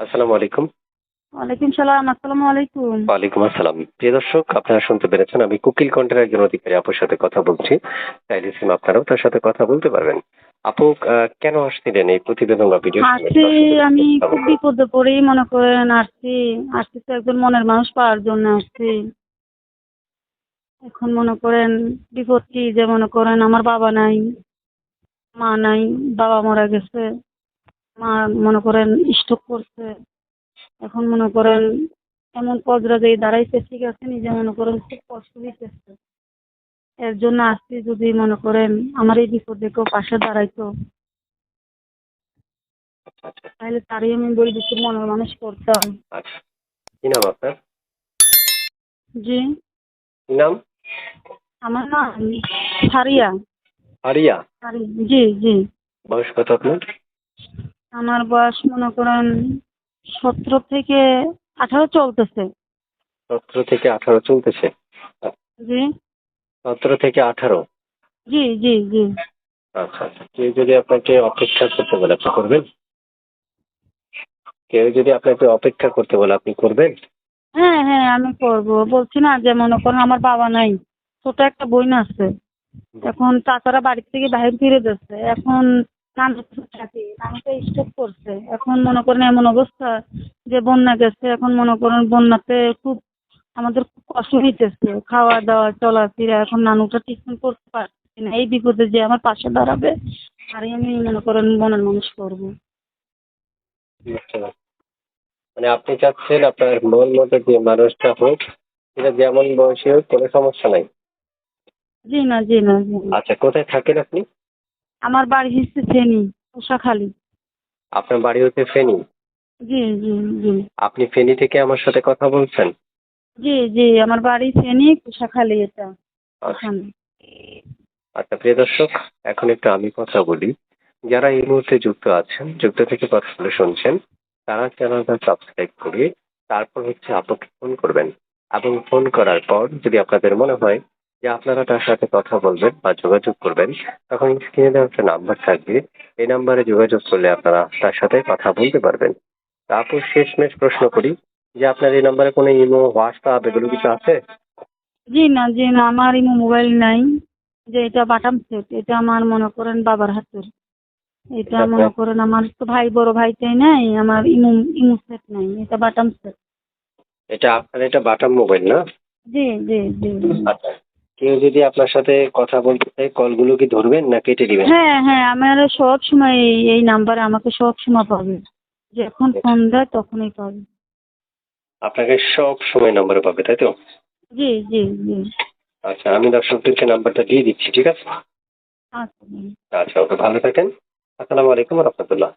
আসসালামু আলাইকুম। ওয়ালাইকুম সালাম আসসালামু আলাইকুম। ওয়ালাইকুম আসসালাম। প্রিয় দর্শক আপনারা শুনতে পেরেছেন আমি কুকিল কণ্ঠের একজন অধিকারী আপুর সাথে কথা বলছি। চাইলে সিম আপনারাও তার সাথে কথা বলতে পারবেন। আপু কেন আসছিলেন এই প্রতিবেদন বা ভিডিও আসছি আমি খুব বিপদে পড়েই মনে করেন আসছি। আসছি তো একজন মনের মানুষ পাওয়ার জন্য আসছি। এখন মনে করেন বিপদ কি যে মনে করেন আমার বাবা নাই মা নাই বাবা মারা গেছে। মা মনে করেন স্ট্রোক করছে। এখন মনে করেন এমন পর্যায়ে দাঁড়াইছে ঠিক আছে নিজে মনে করেন খুব কষ্ট হইতেছে। এর জন্য আসছি যদি মনে করেন আমার এই বিপদে কেউ পাশে দাঁড়াইতো তাহলে তারই আমি বই দিচ্ছি মনের মানুষ করতাম। কি নাম আপনার? জি। কি নাম? আমার নাম ফারিয়া। আরিয়া ফারি জি জি। বয়স কত আপনার? আমার বয়স মনে করেন সতেরো থেকে আঠারো চলতেছে। সতেরো থেকে আঠারো চলতেছে? জি। সতেরো থেকে আঠারো? জি জি জি। আচ্ছা আচ্ছা। কেউ যদি আপনাকে অপেক্ষা করতে বলে আপনি করবেন? কেউ যদি আপনাকে অপেক্ষা করতে বলে আপনি করবেন? হ্যাঁ হ্যাঁ আমি করব। বলছি না যে মনে করেন আমার বাবা নাই ছোট একটা বোন আছে। এখন চাচারা বাড়ির থেকে বাইরে ফিরে যাচ্ছে। এখন থাকে স্টপ করছে। এখন মনে করেন এমন অবস্থা যে বন্যা গেছে এখন মনে করেন বন্যাতে খুব আমাদের খুব কষ্ট হইতেছে। খাওয়া দাওয়া চলাফেরা এখন নানুটা ট্রিটমেন্ট করতে পারছি না। এই বিপদে যে আমার পাশে দাঁড়াবে আরই আমি মনে করেন মনের মানুষ করব বুঝতে মানে আপনি চাচ্ছেন আপনার মন মতো যে মানুষটা হোক সেটা যেমন বয়সী হোক কোনো সমস্যা নাই? জি না জি না জি না। আচ্ছা কোথায় থাকেন আপনি? আমার বাড়ি হচ্ছে ফেনী উষাখালী আপনার বাড়ি হচ্ছে ফেনী? জি জি জি। আপনি ফেনী থেকে আমার সাথে কথা বলছেন? জি জি আমার বাড়ি ফেনী কুশাখালী এটা। আচ্ছা। ওখানে আচ্ছা প্রিয় দর্শক এখন একটু আমি কথা বলি। যারা এই মুহূর্তে যুক্ত আছেন যুক্ত থেকে কথাগুলো শুনছেন তারা চ্যানেলটা সাবস্ক্রাইব করে তারপর হচ্ছে আপনাকে ফোন করবেন। এবং ফোন করার পর যদি আপনাদের মনে হয় যে আপনারা তার সাথে কথা বলবেন বা যোগাযোগ করবেন তখন স্ক্রিনে দেওয়া একটা নাম্বার থাকবে। এই নাম্বারে যোগাযোগ করলে আপনারা তার সাথে কথা বলতে পারবেন। তারপর শেষমেশ প্রশ্ন করি যে আপনার এই নাম্বারে কোনো ইমো হোয়াটসঅ্যাপ এগুলো কিছু আছে? জি না জি না আমার ইমো মোবাইল নাই। যে এটা বাটাম সেট এটা আমার মনে করেন বাবার হাতের। এটা আচ্ছা। মনে করেন আমার তো ভাই বড় ভাইটাই নাই আমার ইমো ইমো সেট নাই এটা বাটাম সেট। এটা আপনার এটা বাটাম মোবাইল না? জি জি জি। আচ্ছা। কেউ যদি আপনার সাথে কথা বলতে চায় কলগুলো কি ধরবেন না কেটে দিবেন? হ্যাঁ হ্যাঁ আমার সব সময় এই এই নাম্বারে আমাকে সব সময় পাবে যখন ফোন দেয় তখনই পাবে আপনাকে সব সময় নাম্বার পাবে তাই তো? জি জি জি। আচ্ছা আমি দর্শকদেরকে নাম্বারটা দিয়ে দিচ্ছি ঠিক আছে? আচ্ছা আচ্ছা ওকে ভালো থাকেন। আসসালামু আলাইকুম রহমতুল্লাহ।